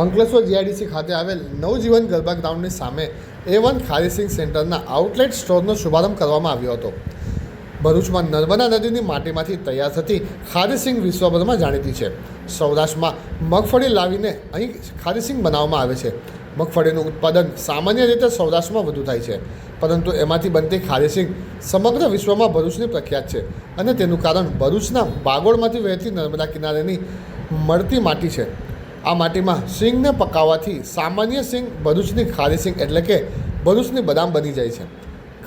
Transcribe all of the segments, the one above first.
Ankleshwar GIDC ખાતે આવેલ નવજીવન ગરબા ગ્રાઉન્ડની સામે એ વન ખારીસિંગ સેન્ટરના આઉટલેટ સ્ટોરનો શુભારંભ કરવામાં આવ્યો હતો. ભરૂચમાં નર્મદા નદીની માટીમાંથી તૈયાર થતી ખારીસિંગ વિશ્વભરમાં જાણીતી છે. સૌરાષ્ટ્રમાં મગફળી લાવીને અહીં ખારીસિંગ બનાવવામાં આવે છે. મગફળીનું ઉત્પાદન સામાન્ય રીતે સૌરાષ્ટ્રમાં વધુ થાય છે. પરંતુ એમાંથી બનતી ખારીસિંગ સમગ્ર વિશ્વમાં ભરૂચની પ્રખ્યાત છે અને તેનું કારણ ભરૂચના બાગોળમાંથી વહેતી નર્મદા કિનારેની મળતી માટી છે. આ માટીમાં સિંગને પકાવવાથી સામાન્ય સિંગ ભરૂચની ખારી સિંગ એટલે કે ભરૂચની બદામ બની જાય છે.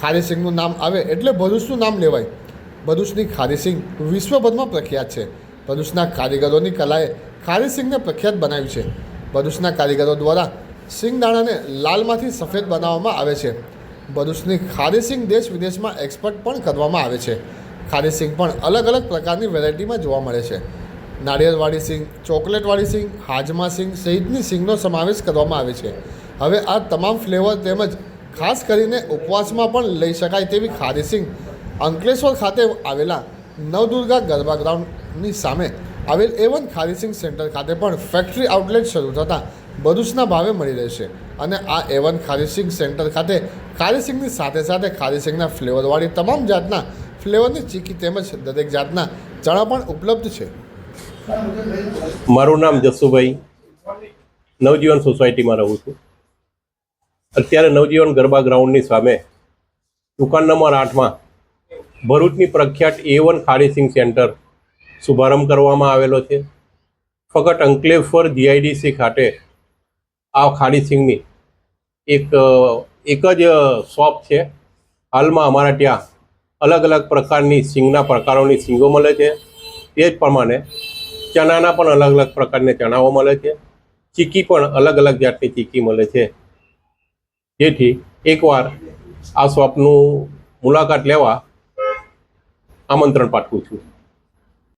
ખારી સિંગનું નામ આવે એટલે ભરૂચનું નામ લેવાય. ભરૂચની ખારી સિંગ વિશ્વભરમાં પ્રખ્યાત છે. ભરૂચના કારીગરોની કલાએ ખારી સિંગને પ્રખ્યાત બનાવ્યું છે. ભરૂચના કારીગરો દ્વારા સિંગ દાણાને લાલમાંથી સફેદ બનાવવામાં આવે છે. ભરૂચની ખારી સિંગ દેશ વિદેશમાં એક્સપોર્ટ પણ કરવામાં આવે છે. ખારી સિંગ પણ અલગ અલગ પ્રકારની વેરાયટીમાં જોવા મળે છે. નાળિયેરવાળી સિંગ, ચોકલેટવાળી સિંગ, હાજમા સિંગ સહિતની સિંગનો સમાવેશ કરવામાં આવે છે. હવે આ તમામ ફ્લેવર તેમજ ખાસ કરીને ઉપવાસમાં પણ લઈ શકાય તેવી ખારી સિંગ અંકલેશ્વર ખાતે આવેલા નવદુર્ગા ગરબા ગ્રાઉન્ડની સામે આવેલ એ વન સેન્ટર ખાતે પણ ફેક્ટરી આઉટલેટ શરૂ થતાં ભરૂચના ભાવે મળી રહેશે અને આ એ વન સેન્ટર ખાતે ખારી સિંગની સાથે સાથે ખારી સિંગના ફ્લેવરવાળી તમામ જાતના ફ્લેવરની ચીકી તેમજ દરેક જાતના ચણા પણ ઉપલબ્ધ છે. મારું નામ જસુભાઈ. નવજીવન સોસાયટીમાં રહું છું. અત્યારે નવજીવન ગરબા ગ્રાઉન્ડની સામે દુકાન નંબર આઠમાં ભરૂચની પ્રખ્યાત એ વન ખારીસિંગ સેન્ટર શુભારંભ કરવામાં આવેલો છે. ફક્ત અંકલેશ્વર જીઆઈડીસી ખાતે આ ખારીસિંગની એક એક જ શોપ છે. હાલમાં અમારા ત્યાં અલગ અલગ પ્રકારની સિંગના પ્રકારોની સિંગો મળે છે. તે જ પ્રમાણે ચણાના પણ અલગ અલગ પ્રકારના ચણાઓ મળે છે. ચીકી પણ અલગ અલગ જાતની ચીકી મળે છે. જેથી એકવાર આ શોપનું મુલાકાત લેવા આમંત્રણ પાઠવું છું.